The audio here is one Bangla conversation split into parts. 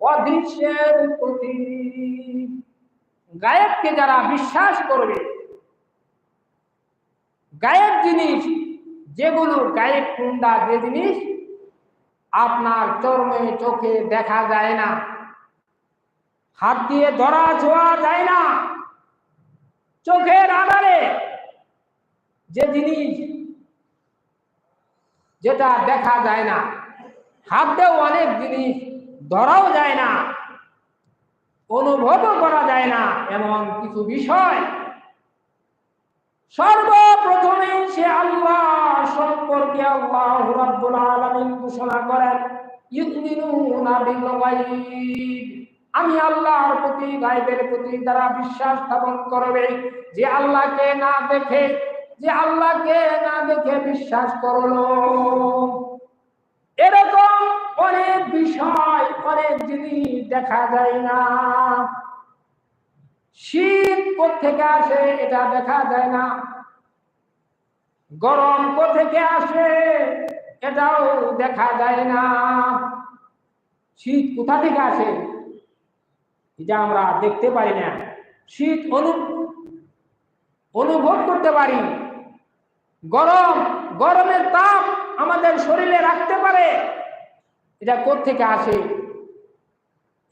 অদৃশ্যের গায়েবকে যারা বিশ্বাস করবে, গায়েব জিনিস, যেগুলো গায়েব কুন্ডা যে জিনিস আপনার চর্মে, চোখে দেখা যায় না। হাত দিয়ে ধরা ছোঁয়া যায় না। চোখের আড়ালে যে জিনিস যেটা দেখা যায় না। হাত দিয়েও অনেক জিনিস ধরাও যায় না, অনুভবও করা যায় না, এমন কিছু বিষয়। সর্বপ্রথমে সে আল্লাহ সম্পর্কে ঘোষণা করেন আমি আল্লাহর প্রতি, গায়বের প্রতি তারা বিশ্বাস স্থাপন করবে, যে আল্লাহকে না দেখে, যে আল্লাহকে না দেখে বিশ্বাস করল। এরকম অনেক বিষয়, অনেক জিনিস দেখা যায় না। শীত থেকে আসে এটা দেখা যায় না। গরম থেকে আসে এটাও দেখা যায় না। শীত কোথা থেকে আসে? এটা আমরা দেখতে পারি না। শীত অনু, অনুভব করতে পারি। গরম, গরমের তাপ আমাদের শরীরে রাখতে পারে। এটা থেকে আসে?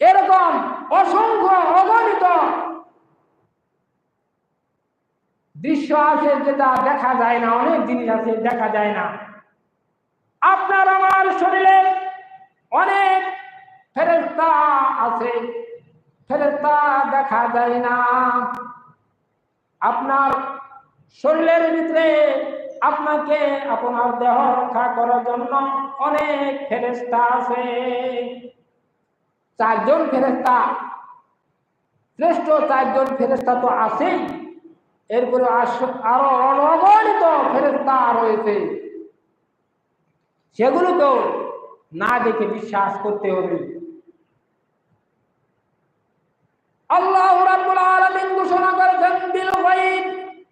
এরকম অসংখ্য অগণিত দৃশ্য আছে যেটা দেখা যায় না, অনেক জিনিস আছে দেখা যায় না। আপনার আমার শরীরে অনেক ফেরেস্তা আছে ফেরেস্তা দেখা যায় না। আপনার শরীরের ভিতরে আপনাকে আপনার দেহ রক্ষা করার জন্য অনেক ফেরেস্তা আছে। চারজন ফেরেস্তা শ্রেষ্ঠ চারজন ফেরেস্তা তো আছেই। এরপরে আরও অনগণিত ফেরেস্তা রয়েছে। সেগুলোকেও না দেখে বিশ্বাস করতে হবে। আল্লাহ রাব্বুল আলামিন ঘোষণা করেছেন, বিল গায়ব।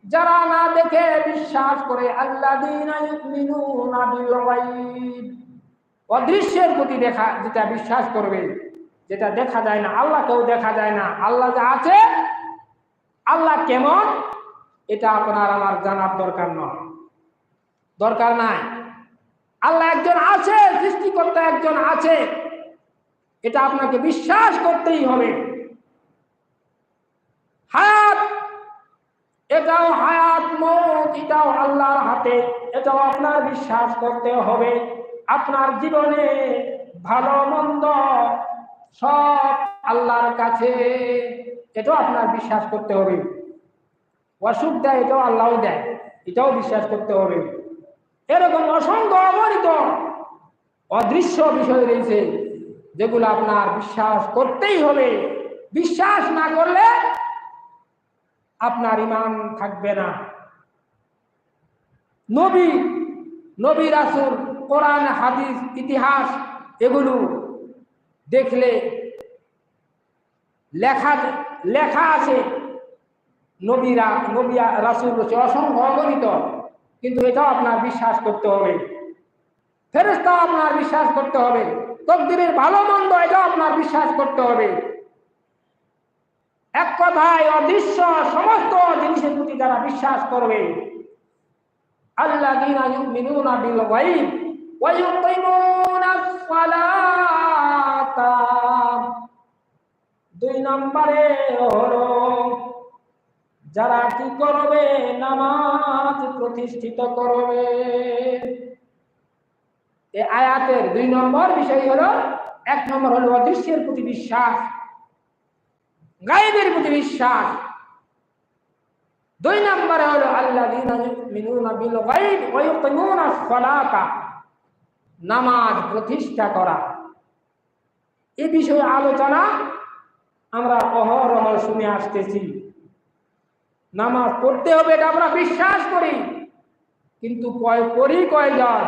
যারা না দেখে বিশ্বাস করে গায়ব অদৃশ্যের প্রতি দেখা, যেটা বিশ্বাস করবে, যেটা দেখা যায় না, আল্লাহকেও দেখা যায় না, আল্লাহ যা আছে, আল্লাহ কেমন, এটা আপনার আমার জানার দরকার নয়। দরকার নাই। আল্লাহ একজন আছে, সৃষ্টিকর্তা একজন আছে, এটা আপনাকে বিশ্বাস করতেই হবে হায়াত এটাও হায়াত মত, এটাও আল্লাহর হাতে, এটাও আপনার বিশ্বাস করতে হবে। আপনার জীবনে ভালো, মন্দ সব আল্লাহর কাছে, এটাও আপনার বিশ্বাস করতে হবে। অসুখ দেয়, এটাও আল্লাহ দেয়, এটাও বিশ্বাস করতে হবে। এরকম অসংখ্য অগণিত অদৃশ্য বিষয় রয়েছে, যেগুলো আপনার বিশ্বাস করতেই হবে। বিশ্বাস না করলে আপনার ইমান থাকবে না। নবী নবী রাসুল, কোরআন, হাদিস, ইতিহাস এগুলো দেখলে লেখা লেখা আছে। নবীরা নবী রাসুল রয়েছে অসংখ্য অগণিত, কিন্তু এটাও আপনার বিশ্বাস করতে হবে। ফেরেস্তাও আপনার বিশ্বাস করতে হবে। তকদিরের ভালো মন্দ এটাও আপনার বিশ্বাস করতে হবে। এক কথায় অদৃশ্য সমস্ত জিনিসের প্রতি যারা বিশ্বাস করবে আল্লাহ বিল দুই নম্বরে যারা কি করবে? নামাজ প্রতিষ্ঠিত করবে। এ আয়াতের দুই নম্বর বিষয় হলো, এক নম্বর হলো অদৃশ্যের প্রতি বিশ্বাস। গাইবের প্রতি বিশ্বাস। দুই নম্বরে হলো আল্লাহ নামাজ প্রতিষ্ঠা করা। এ বিষয়ে আলোচনা আমরা অহরহ শুনে আসতেছি। নামাজ পড়তে হবে এটা আমরা বিশ্বাস করি, কিন্তু কয় করি কয়জন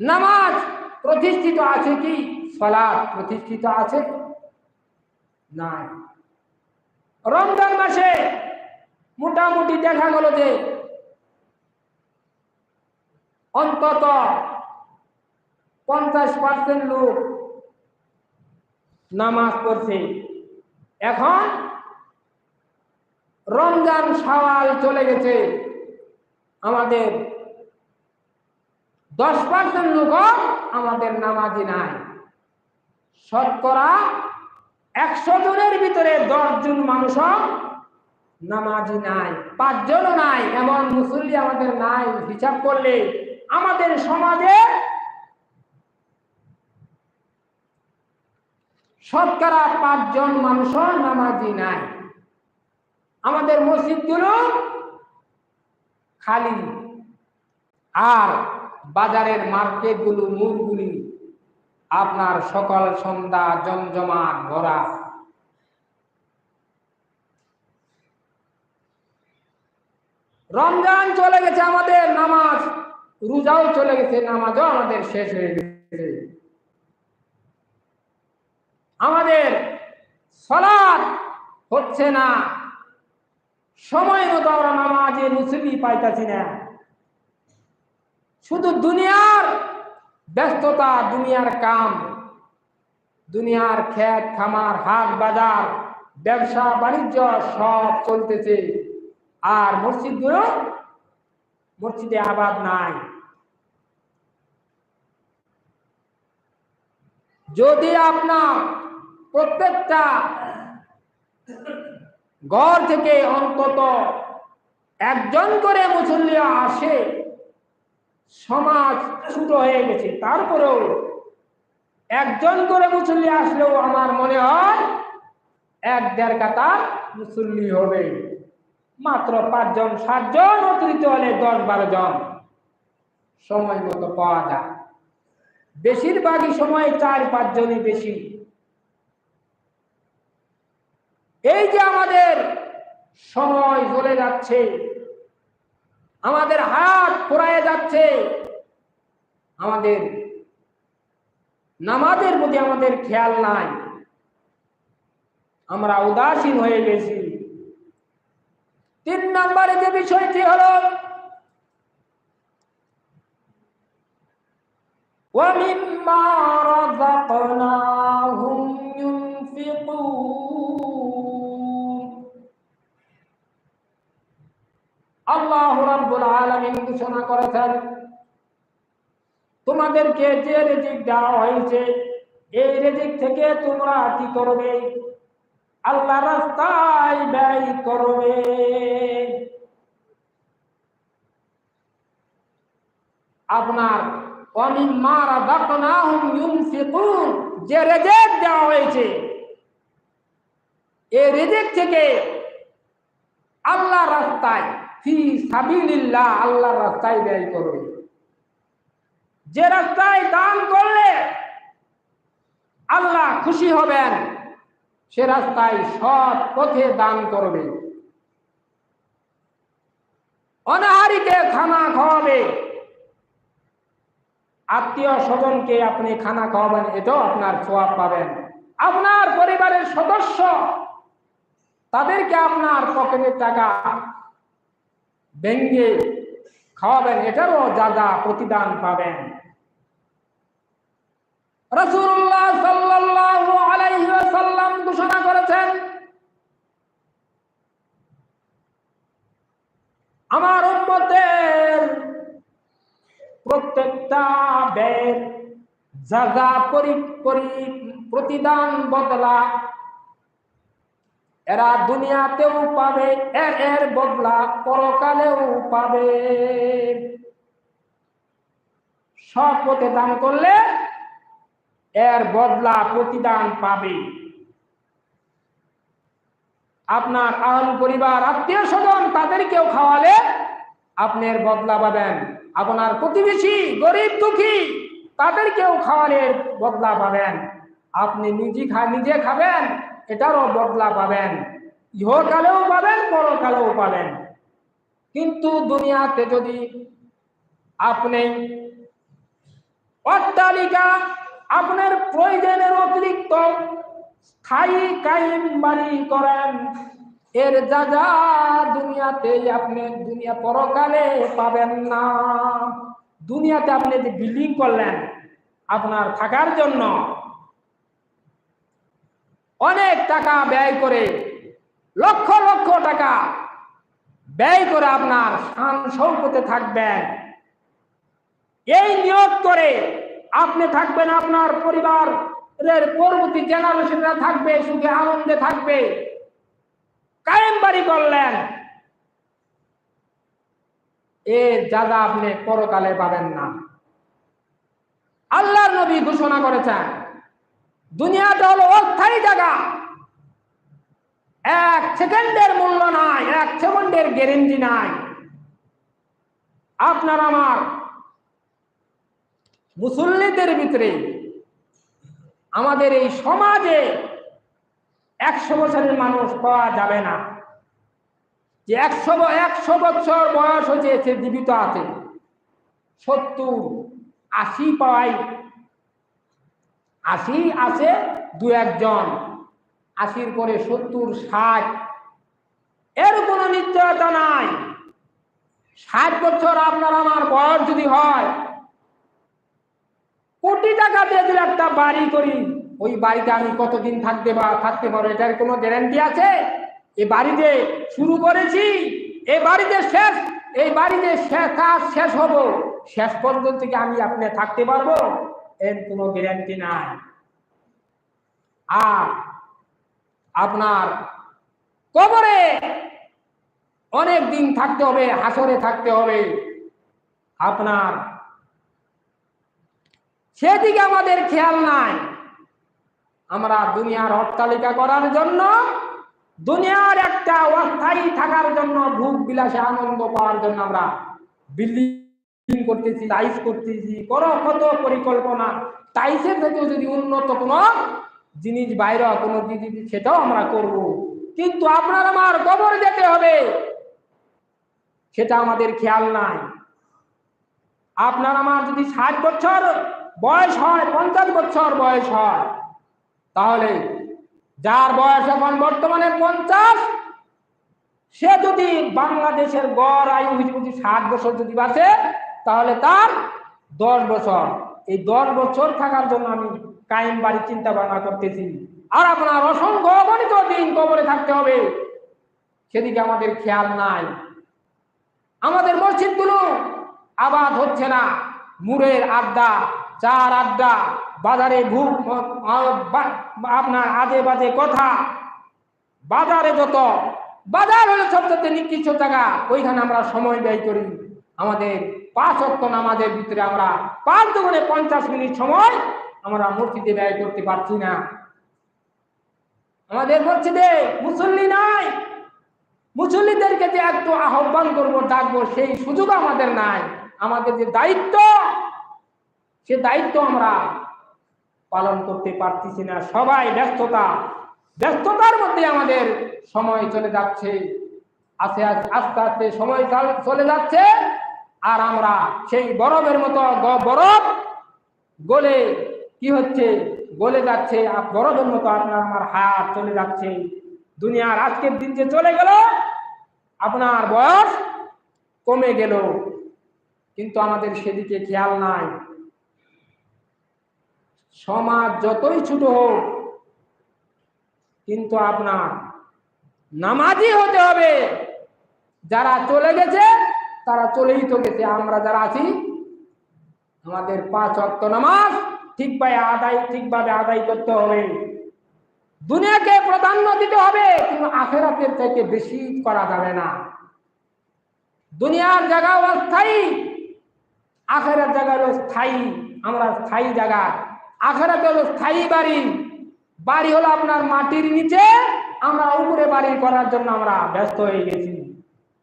নামাজ প্রতিষ্ঠিত আছে কি? সলাদ প্রতিষ্ঠিত আছে না রমজান মাসে মোটামুটি দেখা গেল যে অন্তত পঞ্চাশ পার্সেন্ট লোক নামাজ পড়ছে। এখন রমজান সাওয়াল চলে গেছে। আমাদের দশ পার্সেন্ট লোক আমাদের নামাজি নাই। শতকরা একশো জনের ভিতরে দশ জন মানুষ নামাজি নাই, পাঁচজনও নাই, এমন মুসল্লি আমাদের নাই, হিসাব করলে আমাদের সমাজে শতকরা পাঁচজন মানুষ নামাজি নাই। আমাদের মসজিদগুলো খালি। আর বাজারের মার্কেটগুলো মূলগুলি আপনার সকাল সন্ধ্যা জমজমাট ভরা। রমজান চলে গেছে আমাদের নামাজ, রোজাও চলে গেছে, নামাজও আমাদের শেষ হয়ে গেছে। আমাদের সলাদ হচ্ছে না। সময় মতো আমরা নামাজে মুসলি পাইতাছি না। শুধু দুনিয়ার ব্যস্ততা দুনিয়ার কাম, দুনিয়ার ক্ষেত খামার, হাট বাজার, ব্যবসা, বাণিজ্য সব চলতেছে। আর মসজিদগুলো মসজিদে আবাদ নাই। যদি আপনার প্রত্যেকটা ঘর থেকে অন্তত একজন করে মুসল্লি আসে সমাজ ছোট হয়ে গেছে। তারপরেও একজন করে মুসল্লি আসলেও আমার মনে হয় এক দেড় কাতার মুসল্লি হবে। মাত্র পাঁচজন, সাতজন অতিরিক্ত হলে দশ বারো জন। সময় মতো পাওয়া যায়। বেশিরভাগই সময় চার পাঁচজনই বেশি। এই যে আমাদের সময় চলে যাচ্ছে আমাদের হাত পোড়ায় যাচ্ছে আমাদের নামাজের প্রতি আমাদের খেয়াল নাই আমরা উদাসীন হয়ে গেছি তিন নম্বরে যে বিষয়টি হলো ومما رزقناهم আল্লাহ রাব্বুল আলামিন ঘোষণা করেছেন, তোমাদেরকে যে রিজিক দেওয়া হয়েছে, এই রিজিক থেকে তোমরা কি করবে? আল্লাহ রাস্তায় ব্যয় করবে। আপনার অমিম্মারা দাকনাহুম ইউনফিকুন, যে রিজিক দেওয়া হয়েছে, এই রিজিক থেকে আল্লাহ রাস্তায় সাবিলিল্লাহ আল্লাহর রাস্তায় ব্যয় করবে। যে রাস্তায় দান করলে আল্লাহ খুশি হবেন, সে রাস্তায় সৎ পথে দান করবে। অনাহারিকে খানা খাওয়াবে। আত্মীয় স্বজনকে আপনি খানা খাওয়াবেন, এটাও আপনার সোয়াব পাবেন। আপনার পরিবারের সদস্য, তাদেরকে আপনার পকেটের টাকা ভেঙ্গে খাওয়াবেন, এটারও যা যা প্রতিদান পাবেন। রসুল্লাহ ঘোষণা করেছেন, আমার উম্মতের প্রত্যেকটা ব্যয়ের জাগা পরি, প্রতিদান বদলা এরা দুনিয়াতেও পাবে, এর এর বদলা পরকালেও পাবে। সব পথে দান করলে এর বদলা প্রতিদান পাবে। আপনার আহল পরিবার, আত্মীয় স্বজন তাদেরকেও খাওয়ালে আপনার বদলা পাবেন। আপনার প্রতিবেশী, গরিব, দুঃখী তাদেরকেও খাওয়ালে বদলা পাবেন। আপনি নিজে খা, নিজে খাবেন এটারও বদলা পাবেন। ইহকালেও পাবেন, পরকালেও পাবেন। কিন্তু দুনিয়াতে যদি আপনি অট্টালিকা আপনার প্রয়োজনের অতিরিক্ত স্থায়ী কায়েম বাড়ি করেন, এর যা যা দুনিয়াতে আপনি দুনিয়া পরকালে পাবেন না। দুনিয়াতে আপনি যে বিল্ডিং করলেন, আপনার থাকার জন্য অনেক টাকা ব্যয় করে, লক্ষ লক্ষ টাকা ব্যয় করে আপনার শান সৌকতে থাকবেন। এই নিয়োগ করে আপনি থাকবেন আপনার পরিবারের পরবর্তী জেনারেশনরা থাকবে, সুখে আনন্দে থাকবে। কায়েম বাড়ি করলেন। এর যাদা আপনি পরকালে পাবেন না। আল্লাহর নবী ঘোষণা করেছেন দুনিয়াটা হলো অস্থায়ী জায়গা। এক সেকেন্ডের মূল্য নাই, এক সেকেন্ডের গ্যারেন্টি নাই। আপনার আমার মুসল্লিদের ভিতরে, আমাদের এই সমাজে একশো বছরের মানুষ পাওয়া যাবে না। যে একশো একশো বছর বয়স হয়েছে জীবিত আছে। সত্তর, আশি পাওয়াই আশি আছে দু একজন। আশির পরে সত্তর, ষাট। এর কোনো নিশ্চয়তা নাই। ষাট বছর আপনার আমার বয়স যদি হয়, কোটি টাকা দিয়ে যদি একটা বাড়ি করি, ওই বাড়িতে আমি কতদিন থাকতে বা থাকতে পারব, এটার কোনো গ্যারান্টি আছে? এ বাড়িতে শুরু করেছি এই বাড়িতে শেষ, এই বাড়িতে শেষ কাজ শেষ হব। শেষ পর্যন্ত কি আমি আপনি থাকতে পারব? এর কোনো গ্যারান্টি নাই। আর আপনার কবরে অনেক দিন থাকতে হবে, হাসরে থাকতে হবে। আপনার সেদিকে আমাদের খেয়াল নাই। আমরা দুনিয়ার অট্টালিকা করার জন্য, দুনিয়ার একটা অস্থায়ী থাকার জন্য, ভোগ বিলাসে আনন্দ পাওয়ার জন্য আমরা বিল্ডিং করতেছি টাইস করতেছি করো কত পরিকল্পনা। টাইসের থেকেও যদি উন্নত কোনো জিনিস বাইরে কোনো জিনিস সেটাও আমরা করব। কিন্তু আপনার আমার কবর যেতে হবে। সেটা আমাদের খেয়াল নাই। আপনার আমার যদি ষাট বছর বয়স হয়, পঞ্চাশ বছর বয়স হয়, তাহলে যার বয়স এখন বর্তমানে পঞ্চাশ, সে যদি বাংলাদেশের গড় আয়ু, যদি ষাট বছর যদি বাঁচে তাহলে তার দশ বছর। এই দশ বছর থাকার জন্য আমি কায়েম বাড়ি চিন্তা ভাবনা করতেছি। আর আপনার অসংখ্য অগণিত দিন কবরে থাকতে হবে। সেদিকে আমাদের খেয়াল নাই। আমাদের মসজিদগুলো আবাদ হচ্ছে না। মুরের আড্ডা চার আড্ডা, বাজারে ঘুম আপনার আজে বাজে কথা। বাজারে যত, বাজার হলো সবচেয়ে নিকৃষ্ট জায়গা। ওইখানে আমরা সময় ব্যয় করি। আমাদের পাঁচ অক্ট নামাজের ভিতরে আমরা পাঁচ দুগুণে পঞ্চাশ মিনিট সময় আমরা মসজিদে ব্যয় করতে পারছি না। আমাদের মসজিদে মুসল্লি নাই। মুসল্লিদেরকে যে একটু আহ্বান করব, ডাকবো, সেই সুযোগ আমাদের নাই। আমাদের যে দায়িত্ব, সে দায়িত্ব আমরা পালন করতে পারতেছি না। সবাই ব্যস্ততা। ব্যস্ততার মধ্যে আমাদের সময় চলে যাচ্ছে। আস্তে আস্তে আস্তে সময় চলে যাচ্ছে। আর আমরা সেই বরফের মতো বরফ গলে কি হচ্ছে? গলে যাচ্ছে, আর বরফের মতো আপনার আমার হাত চলে যাচ্ছে। দুনিয়ার আজকের দিন যে চলে গেল, আপনার বয়স কমে গেল। কিন্তু আমাদের সেদিকে খেয়াল নাই। সমাজ যতই ছোট হোক, কিন্তু আপনার নামাজি হতে হবে। যারা চলে গেছে তারা চলেই তো গেছে, আমরা যারা আছি, আমাদের পাঁচ অক্ত নামাজ ঠিকভাবে আদায় ঠিকভাবে আদায় করতে হবে। দুনিয়াকে প্রাধান্য দিতে হবে, কিন্তু আখেরাতের থেকে বেশি করা যাবে না। দুনিয়ার জায়গা অস্থায়ী আখেরার জায়গা হলো স্থায়ী, আমরা স্থায়ী জায়গা। আখেরাত হলো স্থায়ী বাড়ি বাড়ি হলো আপনার মাটির নিচে, আমরা উপরে বাড়ি করার জন্য আমরা ব্যস্ত হয়ে গেছি।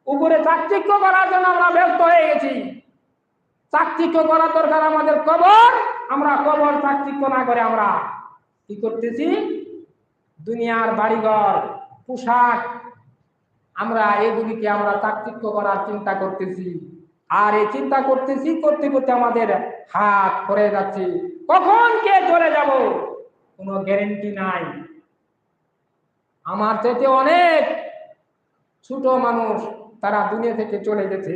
উপরে চাকচিক্য করার জন্য আমরা ব্যস্ত হয়ে গেছি। চাকচিক্য করার দরকার আমাদের কবর, আমরা কবর চাকচিক্য না করে আমরা কি করতেছি? দুনিয়ার বাড়িঘর, পোশাক, আমরা এগুলিকে আমরা চাকচিক্য করার চিন্তা করতেছি। আর এই চিন্তা করতেছি, করতে করতে আমাদের হাত পড়ে যাচ্ছে। কখন কে চলে যাব? কোনো গ্যারেন্টি নাই। আমার থেকে অনেক ছোট মানুষ তারা দুনিয়া থেকে চলে গেছে।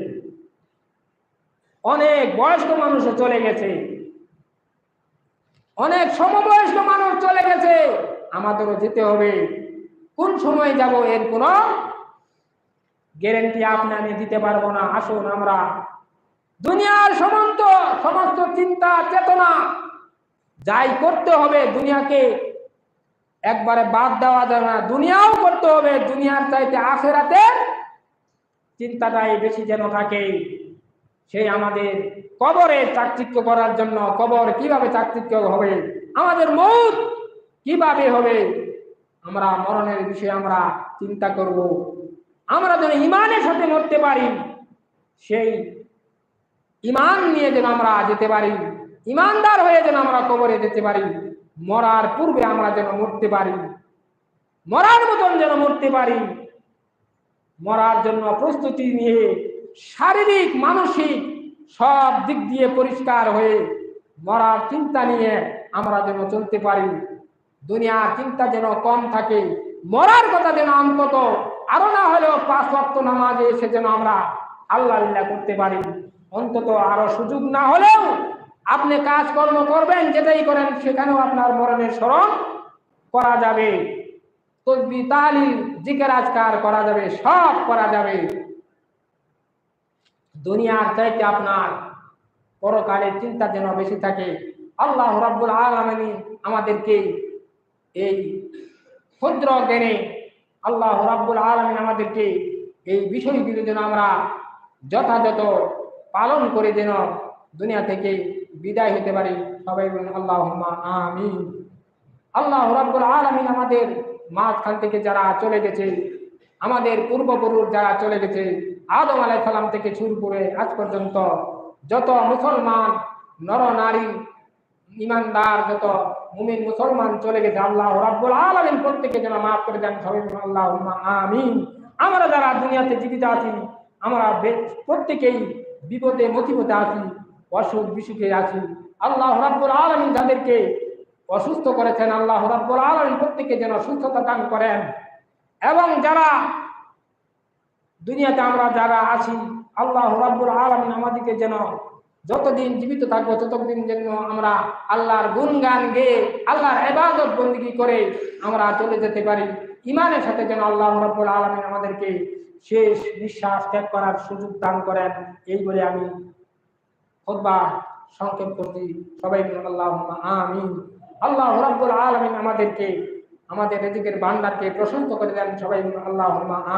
অনেক বয়স্ক মানুষও চলে গেছে। অনেক সমবয়স্ক মানুষ চলে গেছে। আমাদেরও যেতে হবে। কোন সময় যাব এর কোনো গ্যারেন্টি আপনি আমি দিতে পারব না। আসুন আমরা। দুনিয়ার সমস্ত সমস্ত চিন্তা, চেতনা যাই করতে হবে দুনিয়াকে, একবারে বাদ দেওয়া যাবে না। দুনিয়াও করতে হবে। দুনিয়ার চাইতে আখেরাতে চিন্তাটাই বেশি যেন থাকে। সেই আমাদের কবরে চাকচিক্য করার জন্য কবর কীভাবে চাকচিক্য হবে? আমাদের মৌত কীভাবে হবে? আমরা মরণের বিষয়ে আমরা চিন্তা করব। আমরা যেন ইমানের সাথে মরতে পারি, সেই ইমান নিয়ে যেন আমরা যেতে পারি, ইমানদার হয়ে যেন আমরা কবরে যেতে পারি, মরার পূর্বে আমরা যেন মরতে পারি, মরার মতন যেন মরতে পারি। মরার জন্য প্রস্তুতি নিয়ে শারীরিক, মানসিক সব দিক দিয়ে পরিষ্কার হয়ে মরার চিন্তা নিয়ে আমরা যেন চলতে পারি। দুনিয়ার চিন্তা যেন কম থাকে, মরার কথা যেন অন্তত আরও না হলেও পাঁচ ওয়াক্ত নামাজে এসে যেন আমরা আল্লাহ আল্লাহ করতে পারি। অন্তত আরও সুযোগ না হলেও আপনি কাজকর্ম করবেন, যেটাই করেন, সেখানেও আপনার মরণের স্মরণ করা যাবে। তসবি তালিল জিকের আজকার করা যাবে, সব করা যাবে। দুনিয়ার চাইতে আপনার পরকালের চিন্তা যেন বেশি থাকে। আল্লাহ রাব্বুল আলামিন আমাদেরকে এই ক্ষুদ্র জ্ঞানে আল্লাহ রাব্বুল আলামিন আমাদেরকে এই বিষয়গুলো যেন আমরা যথাযথ পালন করে যেন দুনিয়া থেকে বিদায় হতে পারি। সবাই বলুন আল্লাহ আমিন। আল্লাহ রাব্বুল আলামিন আমাদের মাঝখান থেকে যারা চলে গেছে, আমাদের পূর্বপুরুষ যারা চলে গেছে, আদম আলাই সালাম থেকে শুরু করে আজ পর্যন্ত যত মুসলমান, নর, নারী, ইমানদার, যত মুমিন, মুসলমান চলে গেছে, আল্লাহ রাব্বুল আলামিন প্রত্যেকে যেন মাফ করে দেন আল্লাহ আমিন। আমরা যারা দুনিয়াতে জীবিত আছি, আমরা প্রত্যেকেই বিপদে, মুসিবতে আছি অসুখ বিসুখে আছি। আল্লাহ রাব্বুল আলামিন যাদেরকে অসুস্থ করেছেন আল্লাহ রাব্বুল আলামিন প্রত্যেককে যেন সুস্থতা দান করেন। এবং যারা দুনিয়াতে আমরা যারা আছি, আল্লাহ রাব্বুল আলামিন আমাদেরকে যেন যতদিন জীবিত থাকব, ততদিন যেন আমরা আল্লাহর গুণগান গেয়ে, আল্লাহর ইবাদত বন্দিগি করে আমরা চলে যেতে পারি। ইমানের সাথে যেন আল্লাহ রাব্বুল আলামিন আমাদেরকে শেষ নিঃশ্বাস ত্যাগ করার সুযোগ দান করেন। এই বলে আমি খুতবা সংক্ষেপ করছি। সবাই আল্লাহ আমিন। আল্লাহ রাব্বুল আলামিন আমাদেরকে আমাদের রিজিকের ভান্ডারকে প্রশস্ত করে দেন সবাই বলুন আল্লাহ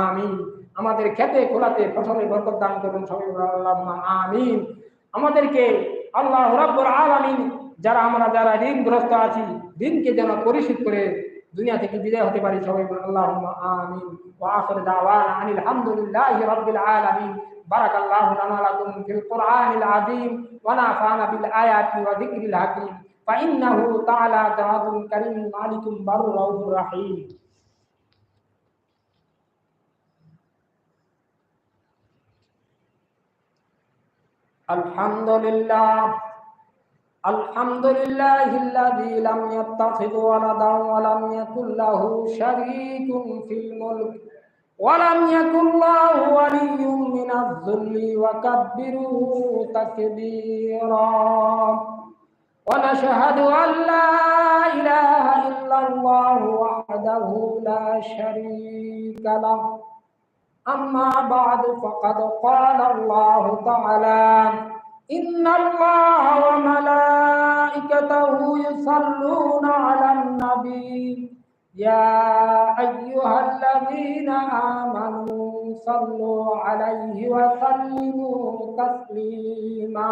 আমিন আমাদের খেতে খোলাতে ফসলে বরকত দান করুন সবাই বলুন আল্লাহ আমিন আমাদেরকে আল্লাহ রাব্বুল আলামিন যারা আমরা যারা ঋণগ্রস্ত আছি ঋণকে যেন পরিশোধ করে দুনিয়া থেকে বিদায় হতে পারি সবাই বলুন আল্লাহ আমিন ওয়া আখির দাওয়ানা আনিল হামদুলিল্লাহি রাব্বিল আলামিন بارك الله لنا لكم في القرآن العظيم ونفعنا بالآيات وذكر الحكيم فإنه تعالى جواد كريم مالك بر رؤوف رحيم. الحمد لله الحمد لله الذي لم يتخذ ولدا ولم يكن له شريك في الملك ولم يكن له ولي من الذل وكبره تكبيرا. ونشهد أن لا إله إلا الله وحده لا شريك له. أما بعد فقد قال الله تعالى إن الله وملائكته يصلون على النبي. يا أيها الذين آمنوا صلوا عليه وسلموا تسليما.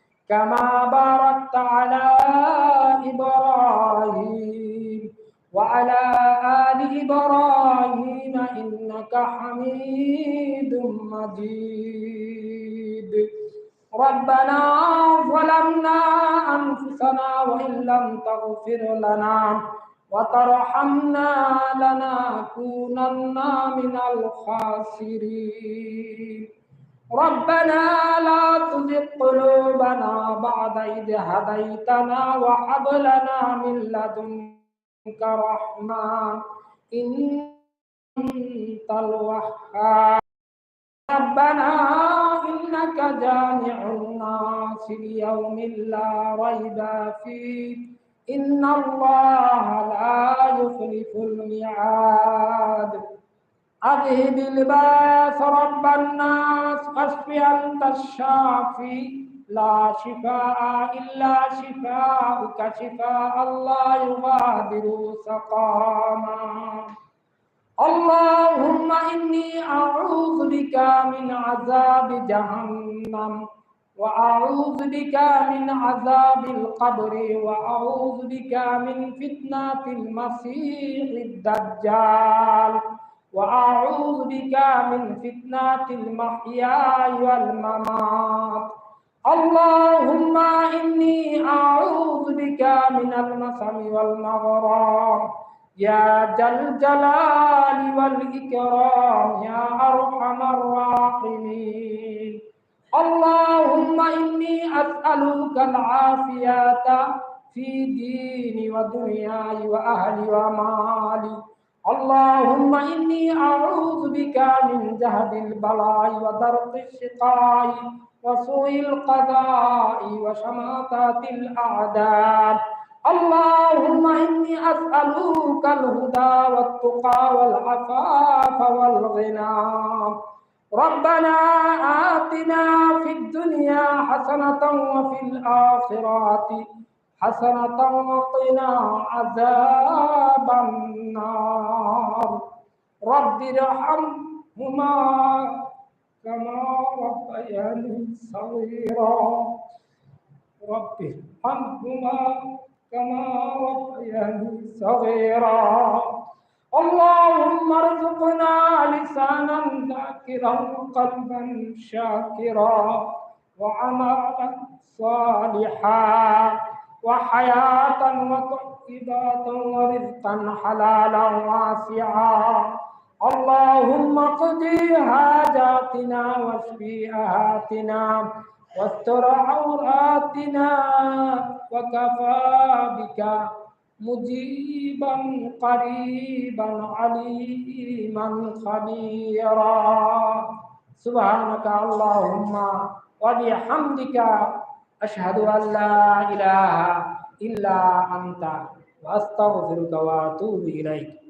كما باركت على إبراهيم وعلى آل إبراهيم إنك حميد مجيد. ربنا ظلمنا أنفسنا وإن لم تغفر لنا وترحمنا لنكونن من الخاسرين. ربنا لا تزغ قلوبنا بعد إذ هديتنا وهب لنا من لدنك رحمة إنت الوهاب. ربنا إنك جامع الناس ليوم لا ريب فيه إن الله لا يخلف الميعاد. أذهب الباس رب الناس واشف أنت الشافي. لا شفاء إلا شفاءك شفاء الله يغادر سقاما. اللهم إني أعوذ بك من عذاب جهنم وأعوذ بك من عذاب القبر وأعوذ بك من فتنة المسيح الدجال. وأعوذ بك من فتنة المحيا والممات. اللهم إني أعوذ بك من المسم والمغرام. يا ذا الجلال والإكرام يا أرحم الراحمين. اللهم إني أسألك العافية في ديني ودنياي وأهلي ومالي. اللهم إني أعوذ بك من جهد البلاء ودرك الشقاء وسوء القضاء وشماتات الأعداء. اللهم إني أسألك الهدى والتقى والعفاف والغنى. ربنا آتنا في الدنيا حسنة وفي الآخرة حسنة وقنا عذاب النار. رب ارحمهما كما ربياني صغيرا. رب ارحمهما كما ربياني صغيرا. اللهم ارزقنا لسانا ذاكرا قلبا شاكرا وعملا صالحا. وحياة وطيبات ورزقا حلالا واسعا اللهم اقضي حاجاتنا واشفي آهاتنا واستر عوراتنا وكفى بك مجيبا قريبا عليما خبيرا سبحانك اللهم وبحمدك আশহাদু আল্লা ইলাহা ইল্লা আনতা ওয়াস্তাগফিরুকা ওয়া আতুবু ইলাইক।